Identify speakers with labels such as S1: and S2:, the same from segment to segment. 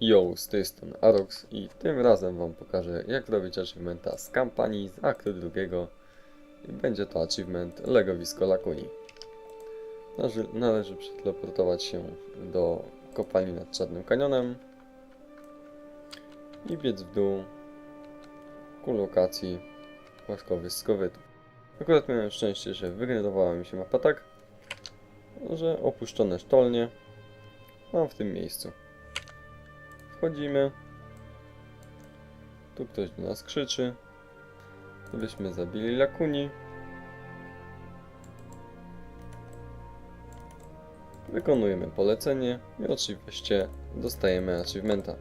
S1: Yo, z tej strony Arox i tym razem wam pokażę jak robić achievementa z kampanii z aktu drugiego będzie to achievement Legowisko Lakuni. Należy, należy przeteleportować się do kopalni nad Czarnym Kanionem i biec w dół ku lokacji łaskowy skowytu. Akurat miałem szczęście, że wygenerowała mi się mapa tak, że opuszczone sztolnie mam w tym miejscu. Wchodzimy. Tu ktoś do nas krzyczy. Byśmy zabili lakuni. Wykonujemy polecenie i oczywiście dostajemy achievementa.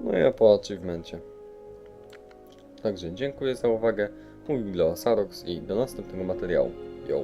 S1: No i ja po achievemencie. Także dziękuję za uwagę. Mówił dla Was Arox i do następnego materiału. Yo!